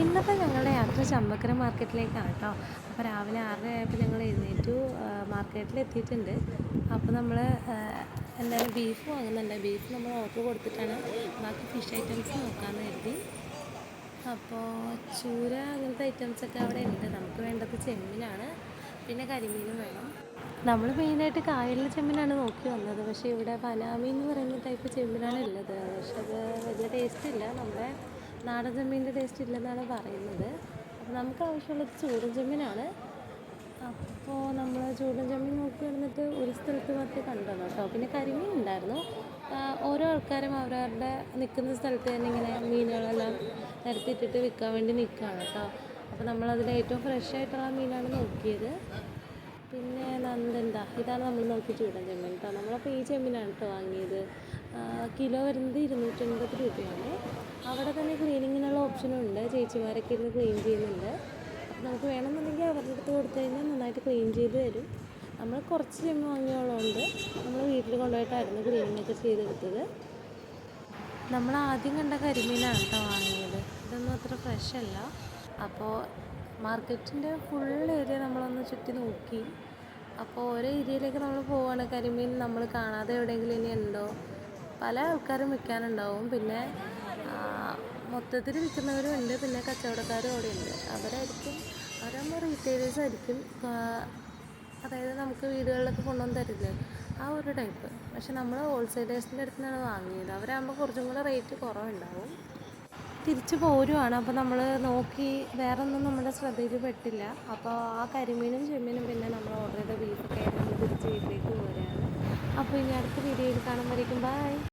ഇന്നത്തെ ഞങ്ങളുടെ യാത്ര ചമ്പക്കര മാർക്കറ്റിലേക്കാണ് കേട്ടോ. അപ്പോൾ രാവിലെ ആറര ആയപ്പോൾ ഞങ്ങൾ എഴുന്നേറ്റു. മാർക്കറ്റിൽ എത്തിയിട്ടുണ്ട്. അപ്പോൾ നമ്മൾ എന്തായാലും ബീഫ് വാങ്ങുന്നുണ്ട്. ബീഫ് നമ്മൾ ഓർഡർ കൊടുത്തിട്ടാണ്. ബാക്കി ഫിഷ് ഐറ്റംസ് നോക്കാമെന്ന് കരുതി. അപ്പോൾ ചൂര അങ്ങനത്തെ ഐറ്റംസ് ഒക്കെ അവിടെ ഉണ്ട്. നമുക്ക് വേണ്ടത് ചെമ്മീനാണ്. പിന്നെ കരിമീനും വേണം. നമ്മൾ മെയിനായിട്ട് കായലിലെ ചെമ്മീനാണ് നോക്കി വന്നത്. പക്ഷേ ഇവിടെ പനാമി എന്ന് പറയുന്ന ടൈപ്പ് ചെമ്മീനാണ് ഉള്ളത്. പക്ഷെ അത് വലിയ ടേസ്റ്റ് ഇല്ല. നമ്മുടെ നാടൻ ചെമ്മീന്റെ ടേസ്റ്റ് ഇല്ലെന്നാണ് പറയുന്നത്. അപ്പോൾ നമുക്ക് ആവശ്യമുള്ളത് ചൂടൻ ചെമ്മീനാണ്. അപ്പോൾ നമ്മൾ ചൂടൻ ചെമ്മീൻ നോക്കി വന്നിട്ട് ഒരു സ്ഥലത്ത് മാത്രമേ കണ്ടതാണ് കേട്ടോ. പിന്നെ കരിമീൻ ഉണ്ടായിരുന്നു. ഓരോ ആൾക്കാരും അവരവരുടെ നിൽക്കുന്ന സ്ഥലത്ത് തന്നെ ഇങ്ങനെ മീനുകളെല്ലാം നിരത്തിയിട്ടിട്ട് വിൽക്കാൻ വേണ്ടി നിൽക്കുകയാണ് കേട്ടോ. അപ്പോൾ നമ്മളതിൽ ഏറ്റവും ഫ്രഷ് ആയിട്ടുള്ള മീനാണ് നോക്കിയത്. പിന്നെ നന്ദന്താ ഇതാണ് നമ്മൾ നോക്കി ചൂടൻ ചെമ്മീൻ കേട്ടോ. നമ്മളപ്പോൾ ഈ ചെമ്മീനാണ് കേട്ടോ വാങ്ങിയത്. കിലോ വരുന്നത് ഇരുന്നൂറ്റൻപത് രൂപയാണ്. അവിടെ തന്നെ ക്ലീനിങ്ങിനുള്ള ഓപ്ഷനും ഉണ്ട് ചേച്ചിമാരൊക്കെ ഇരുന്ന് ക്ലീൻ ചെയ്യുന്നുണ്ട്. അപ്പോൾ നമുക്ക് വേണമെന്നുണ്ടെങ്കിൽ അവരുടെ അടുത്ത് കൊടുത്തു കഴിഞ്ഞാൽ നന്നായിട്ട് ക്ലീൻ ചെയ്ത് തരും. നമ്മൾ കുറച്ച് ചെമ്മീൻ വാങ്ങിയോളുണ്ട് നമ്മൾ വീട്ടിൽ കൊണ്ടുപോയിട്ടായിരുന്നു ക്ലീനിങ് ഒക്കെ ചെയ്തെടുത്തത്. നമ്മൾ ആദ്യം കണ്ട കരിമീനാണ് കേട്ടോ വാങ്ങിയത്. ഇതൊന്നും അത്ര ഫ്രഷ് അല്ല. അപ്പോൾ മാർക്കറ്റിന്റെ ഫുൾ ഏരിയ നമ്മളൊന്ന് ചുറ്റി നോക്കി. അപ്പോൾ ഓരോ ഏരിയയിലേക്ക് നമ്മൾ പോവാണ്. കരിമീൻ നമ്മൾ കാണാതെ എവിടെയെങ്കിലും ഇനി ഉണ്ടോ? പല ആൾക്കാരും വിൽക്കാനുണ്ടാവും. പിന്നെ മൊത്തത്തിൽ വിൽക്കുന്നവരും ഉണ്ട്. പിന്നെ കച്ചവടക്കാരും അവിടെ ഉണ്ട്. അവരായിരിക്കും അവരാകുമ്പോൾ റീറ്റെയിലേഴ്സ് ആയിരിക്കും അതായത് നമുക്ക് വീടുകളിലൊക്കെ കൊണ്ടുവന്ന് തരില്ലേ ആ ഒരു ടൈപ്പ് പക്ഷെ നമ്മൾ ഹോൾസെയിലേഴ്സിന്റെ അടുത്ത് നിന്നാണ് വാങ്ങിയത്. അവരാകുമ്പോൾ കുറച്ചും കൂടെ റേറ്റ് കുറവുണ്ടാവും. തിരിച്ചു പോരുവാണ്. അപ്പോൾ നമ്മൾ നോക്കി വേറെ ഒന്നും നമ്മുടെ ശ്രദ്ധയിൽ പെട്ടില്ല. അപ്പോൾ ആ കരിമീനും ചെമ്മീനും പിന്നെ നമ്മൾ ഓർഡർ ചെയ്ത ബീഫൊക്കെ നമ്മൾ തിരിച്ച് വീട്ടിലേക്ക് പോരുകയാണ് അപ്പോൾ ഇനി അടുത്ത വീഡിയോയിൽ കാണുമ്പോഴേക്കും ബൈ